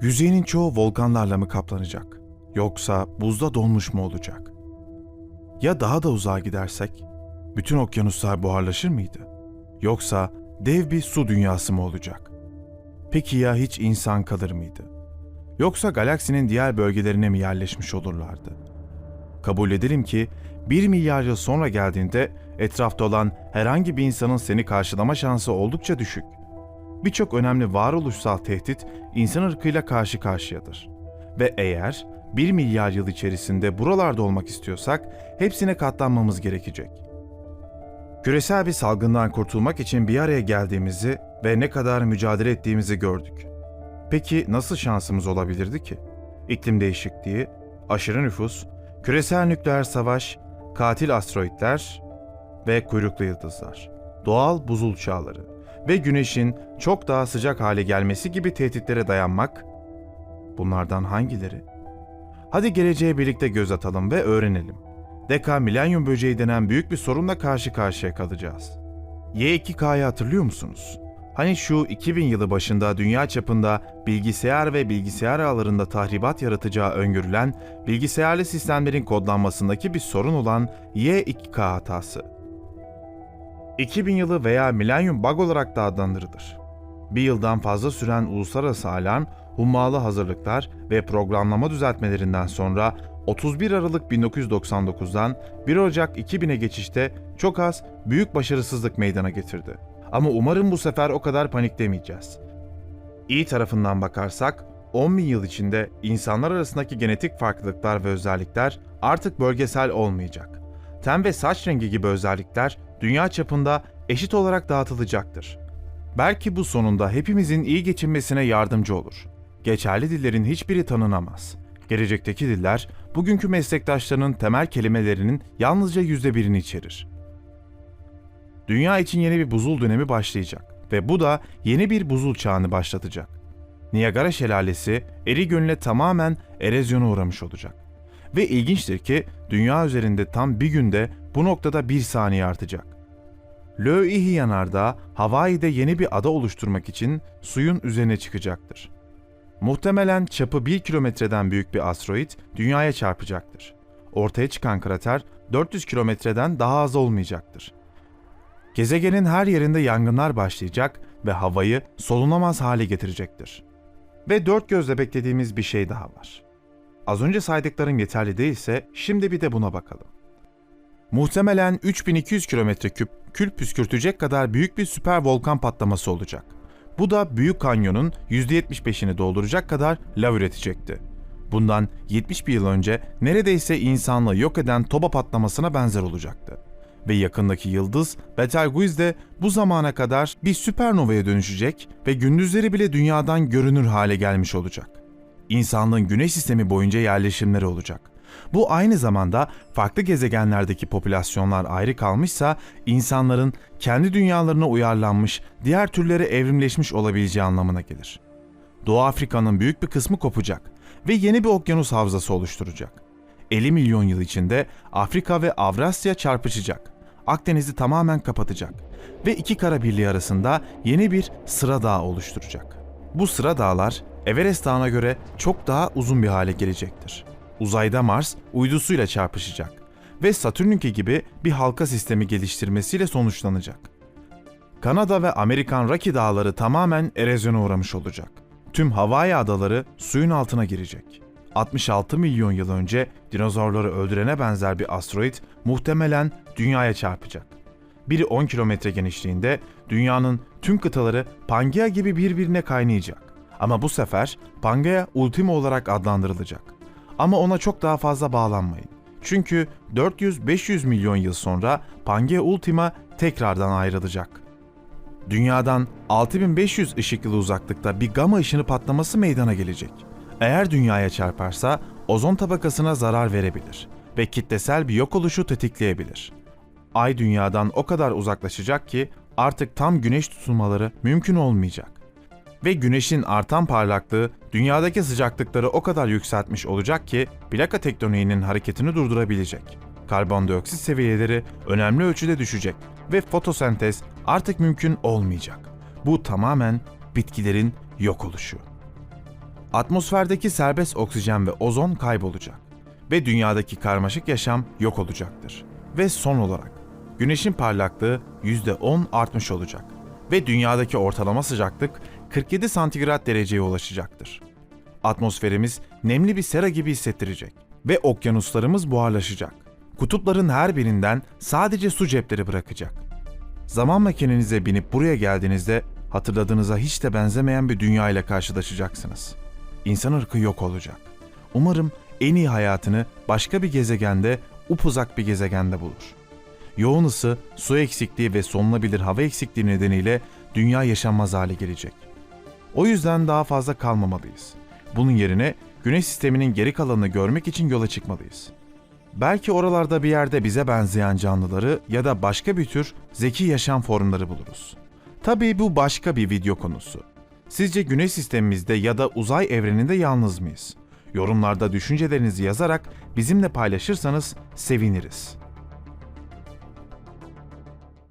Yüzeyinin çoğu volkanlarla mı kaplanacak? Yoksa buzda donmuş mu olacak? Ya daha da uzağa gidersek, bütün okyanuslar buharlaşır mıydı? Yoksa dev bir su dünyası mı olacak? Peki ya hiç insan kalır mıydı? Yoksa galaksinin diğer bölgelerine mi yerleşmiş olurlardı? Kabul edelim ki 1 milyar yıl sonra geldiğinde etrafta olan herhangi bir insanın seni karşılama şansı oldukça düşük. Birçok önemli varoluşsal tehdit insan ırkıyla karşı karşıyadır. Ve eğer 1 milyar yıl içerisinde buralarda olmak istiyorsak hepsine katlanmamız gerekecek. Küresel bir salgından kurtulmak için bir araya geldiğimizi ve ne kadar mücadele ettiğimizi gördük. Peki nasıl şansımız olabilirdi ki? İklim değişikliği, aşırı nüfus, küresel nükleer savaş, katil asteroitler ve kuyruklu yıldızlar, doğal buzul çağları ve güneşin çok daha sıcak hale gelmesi gibi tehditlere dayanmak, bunlardan hangileri? Hadi geleceğe birlikte göz atalım ve öğrenelim. Deka milenyum böceği denen büyük bir sorunla karşı karşıya kalacağız. Y2K'yı hatırlıyor musunuz? Hani şu 2000 yılı başında dünya çapında bilgisayar ve bilgisayar ağlarında tahribat yaratacağı öngörülen bilgisayarlı sistemlerin kodlanmasındaki bir sorun olan Y2K hatası. 2000 yılı veya milenyum bug olarak da adlandırılır. Bir yıldan fazla süren uluslararası alarm, hummalı hazırlıklar ve programlama düzeltmelerinden sonra 31 Aralık 1999'dan 1 Ocak 2000'e geçişte çok az büyük başarısızlık meydana getirdi. Ama umarım bu sefer o kadar paniklemeyeceğiz. İyi tarafından bakarsak 10 bin yıl içinde insanlar arasındaki genetik farklılıklar ve özellikler artık bölgesel olmayacak. Ten ve saç rengi gibi özellikler dünya çapında eşit olarak dağıtılacaktır. Belki bu sonunda hepimizin iyi geçinmesine yardımcı olur. Geçerli dillerin hiçbiri tanınamaz. Gelecekteki diller, bugünkü meslektaşlarının temel kelimelerinin yalnızca yüzde birini içerir. Dünya için yeni bir buzul dönemi başlayacak ve bu da yeni bir buzul çağını başlatacak. Niagara Şelalesi eri gölüne tamamen erozyona uğramış olacak. Ve ilginçtir ki dünya üzerinde tam bir günde bu noktada bir saniye artacak. Löihi yanardağı Hawaii'de yeni bir ada oluşturmak için suyun üzerine çıkacaktır. Muhtemelen çapı 1 kilometreden büyük bir asteroid dünyaya çarpacaktır. Ortaya çıkan krater 400 kilometreden daha az olmayacaktır. Gezegenin her yerinde yangınlar başlayacak ve havayı solunamaz hale getirecektir. Ve dört gözle beklediğimiz bir şey daha var. Az önce saydıklarım yeterli değilse şimdi bir de buna bakalım. Muhtemelen 3200 kilometre küp kül püskürtecek kadar büyük bir süper volkan patlaması olacak. Bu da Büyük Kanyon'un %75'ini dolduracak kadar lav üretecekti. Bundan 70 bir yıl önce neredeyse insanlığı yok eden Toba patlamasına benzer olacaktı. Ve yakındaki yıldız Betelgeuse de bu zamana kadar bir süpernovaya dönüşecek ve gündüzleri bile dünyadan görünür hale gelmiş olacak. İnsanlığın güneş sistemi boyunca yerleşimleri olacak. Bu aynı zamanda farklı gezegenlerdeki popülasyonlar ayrı kalmışsa insanların kendi dünyalarına uyarlanmış, diğer türlere evrimleşmiş olabileceği anlamına gelir. Doğu Afrika'nın büyük bir kısmı kopacak ve yeni bir okyanus havzası oluşturacak. 50 milyon yıl içinde Afrika ve Avrasya çarpışacak. Akdeniz'i tamamen kapatacak ve iki kara birliği arasında yeni bir sıra dağ oluşturacak. Bu sıra dağlar Everest Dağı'na göre çok daha uzun bir hale gelecektir. Uzayda Mars uydusuyla çarpışacak ve Satürn'ünki gibi bir halka sistemi geliştirmesiyle sonuçlanacak. Kanada ve Amerikan Rocky Dağları tamamen erozyona uğramış olacak. Tüm Hawaii adaları suyun altına girecek. 66 milyon yıl önce dinozorları öldürene benzer bir asteroid muhtemelen dünyaya çarpacak. Biri 10 kilometre genişliğinde dünyanın tüm kıtaları Pangea gibi birbirine kaynayacak. Ama bu sefer Pangea Ultima olarak adlandırılacak. Ama ona çok daha fazla bağlanmayın. Çünkü 400-500 milyon yıl sonra Pangea Ultima tekrardan ayrılacak. Dünyadan 6500 ışık yılı uzaklıkta bir gama ışını patlaması meydana gelecek. Eğer dünyaya çarparsa ozon tabakasına zarar verebilir ve kitlesel bir yok oluşu tetikleyebilir. Ay dünyadan o kadar uzaklaşacak ki artık tam güneş tutulmaları mümkün olmayacak. Ve güneşin artan parlaklığı dünyadaki sıcaklıkları o kadar yükseltmiş olacak ki plaka tektoniğinin hareketini durdurabilecek. Karbondioksit seviyeleri önemli ölçüde düşecek ve fotosentez artık mümkün olmayacak. Bu tamamen bitkilerin yok oluşu. Atmosferdeki serbest oksijen ve ozon kaybolacak ve dünyadaki karmaşık yaşam yok olacaktır. Ve son olarak güneşin parlaklığı %10 artmış olacak ve dünyadaki ortalama sıcaklık 47 santigrat dereceye ulaşacaktır. Atmosferimiz nemli bir sera gibi hissettirecek ve okyanuslarımız buharlaşacak. Kutupların her birinden sadece su cepleri bırakacak. Zaman makinenize binip buraya geldiğinizde hatırladığınıza hiç de benzemeyen bir dünya ile karşılaşacaksınız. İnsan ırkı yok olacak. Umarım en iyi hayatını başka bir gezegende, upuzak bir gezegende bulur. Yoğun ısı, su eksikliği ve solunabilir hava eksikliği nedeniyle dünya yaşanmaz hale gelecek. O yüzden daha fazla kalmamalıyız. Bunun yerine güneş sisteminin geri kalanını görmek için yola çıkmalıyız. Belki oralarda bir yerde bize benzeyen canlıları ya da başka bir tür zeki yaşam formları buluruz. Tabii bu başka bir video konusu. Sizce güneş sistemimizde ya da uzay evreninde yalnız mıyız? Yorumlarda düşüncelerinizi yazarak bizimle paylaşırsanız seviniriz.